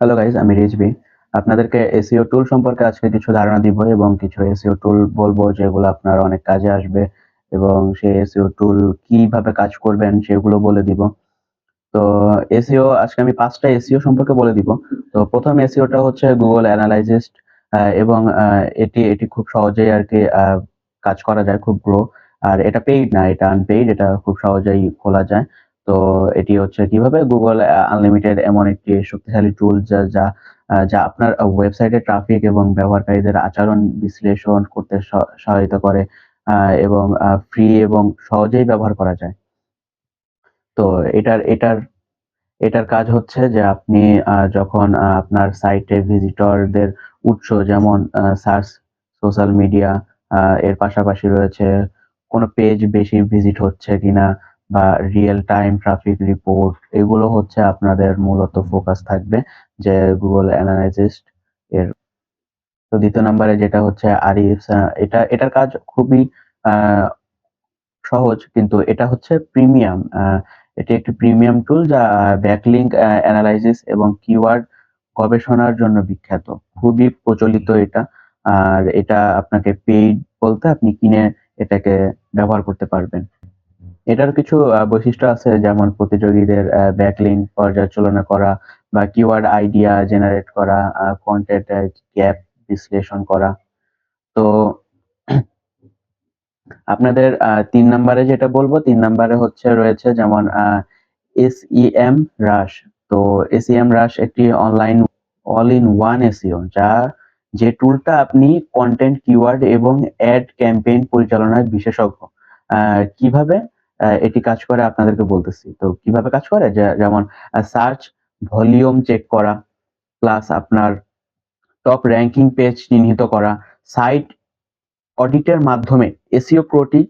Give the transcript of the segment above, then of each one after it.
Hello guys আমি রিজবি আপনাদেরকে SEO টুল সম্পর্কে আজকে কিছু ধারণা দিব এবং কিছু এসিও টুল বলব যেগুলো আপনার অনেক কাজে আসবে এবং সেই এসিও টুল কীভাবে কাজ করবেন সেগুলো বলে দিব। তো এসিও আজকে আমি পাঁচটা এসিও সম্পর্কে বলে দিব। তো প্রথম এসিওটা হচ্ছে গুগল অ্যানালাইজিস্ট এবং এটি এটি খুব সহজেই আর কি কাজ করা যায়, খুব গ্রো আর এটা পেইড না, এটা আনপেইড এটা খুব সহজেই খোলা যায়। তো এটি হচ্ছে কীভাবে গুগল আনলিমিটেড এমন একটি শক্তিশালী টুল যা যা যা আপনার ওয়েবসাইটে ট্রাফিক এবং ব্যবহারকারীদের আচরণ বিশ্লেষণ করতে সহ- সহায়তা করে এবং ফ্রি এবং সহজেই ব্যবহার করা যায়। তো এটার এটার এটার কাজ হচ্ছে যে আপনি যখন আপনার সাইটে ভিজিটরদের উৎস যেমন সার্চ সোশ্যাল মিডিয়া এর পাশাপাশি রয়েছে, কোনো পেজ বেশি ভিজিট হচ্ছে কিনা বা রিয়েল টাইম ট্রাফিক রিপোর্ট এগুলো হচ্ছে আপনাদের মূলত ফোকাস থাকবে যে গুগল অ্যানালাইজিস্ট এর। তো দ্বিতীয় নম্বরে যেটা হচ্ছে আরিফ এটা, এটার কাজ খুবই সহজ, কিন্তু এটা হচ্ছে প্রিমিয়াম এটি একটি প্রিমিয়াম টুল যা ব্যাকলিঙ্ক অ্যানালাইসিস এবং কিওয়ার্ড গবেষণার জন্য বিখ্যাত। খুবই প্রচলিত এটা, আর এটা আপনাকে পেইড বলতে আপনি কিনে এটাকে ব্যবহার করতে পারবেন। এটার কিছু বৈশিষ্ট্য আছে, যেমন প্রতিযোগীদের ব্যাকলিঙ্ক পর্যালোচনা করা বা কিওয়ার্ড আইডিয়া জেনারেট করা কন্টেন্ট গ্যাপ বিশ্লেষণ করা। তো আপনাদের তিন নম্বরে যেটা বলব, তিন নম্বরে হচ্ছে রয়েছে যেমন এসইএম রাশ তো এসইএম রাশ একটি online all in one SEO যা যে টুলটা আপনি কন্টেন্ট কিওয়ার্ড এবং অ্যাড ক্যাম্পেইন পরিচালনায় বিশেষজ্ঞ। কীভাবে? এটি কাজ করে, আপনাদেরকে বলতেছি। তো কীভাবে কাজ করে? যেমন সার্চ ভলিউম চেক করা প্লাস আপনার টপ র্যাঙ্কিং পেজ চিহ্নিত করা সাইট অডিটের মাধ্যমে এসিও প্রোটি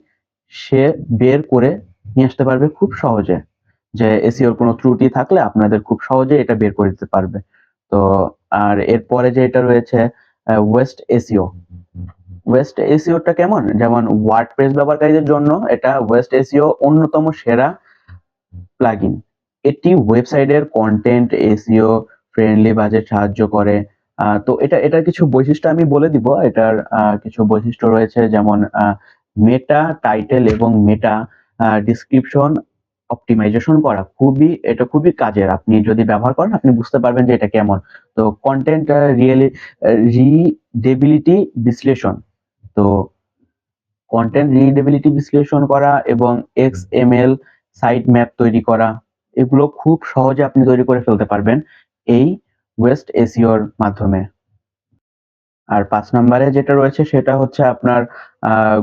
সে বের করে নিয়ে আসতে পারবে খুব সহজে। যে এসিওর কোনো ত্রুটি থাকলে আপনাদের খুব সহজে এটা বের করে দিতে পারবে। তো, আর এরপরে যে এটা রয়েছে ওয়েস্ট এসইও ওয়েস্ট এসিওটা কেমন? যেমন ওয়ার্ডপ্রেস ব্যবহারকারীদের জন্য এটা ওয়েস্ট এসিও অন্যতম সেরা প্লাগইন এটি ওয়েবসাইটের কন্টেন্ট এসিও ফ্রেন্ডলি বাজেট সাহায্য করে। তো এটা, এটার কিছু বৈশিষ্ট্য আমি বলে দিব। এটার কিছু বৈশিষ্ট্য রয়েছে যেমন মেটা টাইটেল এবং মেটা ডিসক্রিপশন অপটিমাইজেশন করা। খুবই, এটা খুবই কাজের। আপনি যদি ব্যবহার করেন, আপনি বুঝতে পারবেন যে এটা কেমন। তো কন্টেন্ট রিয়েলি রিডেবিলিটি বিশ্লেষণ। তো কন্টেন্ট রিডেবিলিটি বিশ্লেষণ করা এবং X M L site map তৈরি করা, এগুলো খুব সহজে আপনি তৈরি করে ফেলতে পারবেন এই ওয়েস্ট এসিওর মাধ্যমে। আর পাঁচ নম্বরে যেটা রয়েছে সেটা হচ্ছে আপনার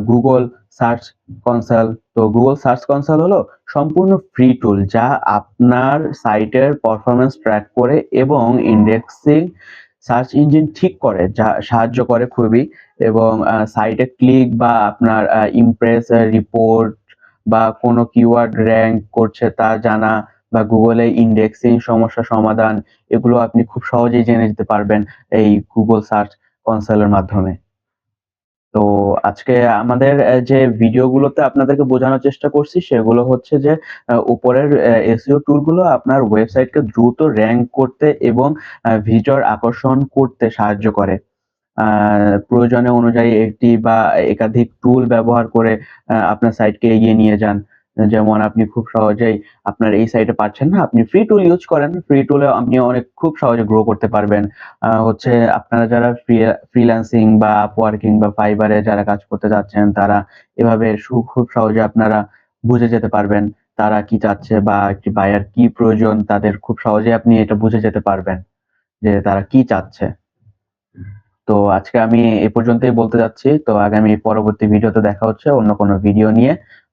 গুগল সার্চ কনসাল তো গুগল সার্চ কনসাল হলো সম্পূর্ণ ফ্রি টুল যা আপনার সাইটের পারফরমেন্স ট্র্যাক করে এবং ইন্ডেক্সিং সার্চ ইঞ্জিন ঠিক করে, যা সাহায্য করে খুবই এবং সাইটে ক্লিক বা আপনার ইমপ্রেস রিপোর্ট বা কোনো কিওয়ার্ড র্যাঙ্ক করছে তা জানা বা গুগলে ইন্ডেক্সিং সমস্যা সমাধান, এগুলো আপনি খুব সহজেই জেনে যেতে পারবেন এই গুগল সার্চ কনসোলের মাধ্যমে। তো আজকে আমাদের যে ভিডিওগুলোতে আপনাদেরকে বোঝানোর চেষ্টা করছি, সেগুলো হচ্ছে যে উপরের এসিও টুলগুলো আপনার ওয়েবসাইটকে দ্রুত র্যাঙ্ক করতে এবং ভিজিটর আকর্ষণ করতে সাহায্য করে। প্রয়োজনে অনুযায়ী একটি বা একাধিক টুল ব্যবহার করে আপনার সাইটকে এগিয়ে নিয়ে যান। যেমন আপনি খুব সহজেই আপনার এই সাইটে পাচ্ছেন না, আপনি ফ্রি টুল ইউজ করেন। ফ্রি টুলে আপনি অনেক খুব সহজে গ্রো করতে পারবেন। হচ্ছে আপনারা যারা ফ্রিল্যান্সিং বা আপওয়ার্কিং বা ফাইবারে যারা কাজ করতে যাচ্ছেন, তারা এভাবে খুব সহজে আপনারা বুঝে যেতে পারবেন তারা কি চাচ্ছে বা একটি বায়ার কি প্রয়োজন, তাদের খুব সহজে আপনি এটা বুঝে যেতে পারবেন যে তারা কি চাচ্ছে। তো আজকে আমি এ পর্যন্তই বলতে যাচ্ছি। তো আগামী পরবর্তী ভিডিওতে দেখা হচ্ছে অন্য কোনো ভিডিও নিয়ে।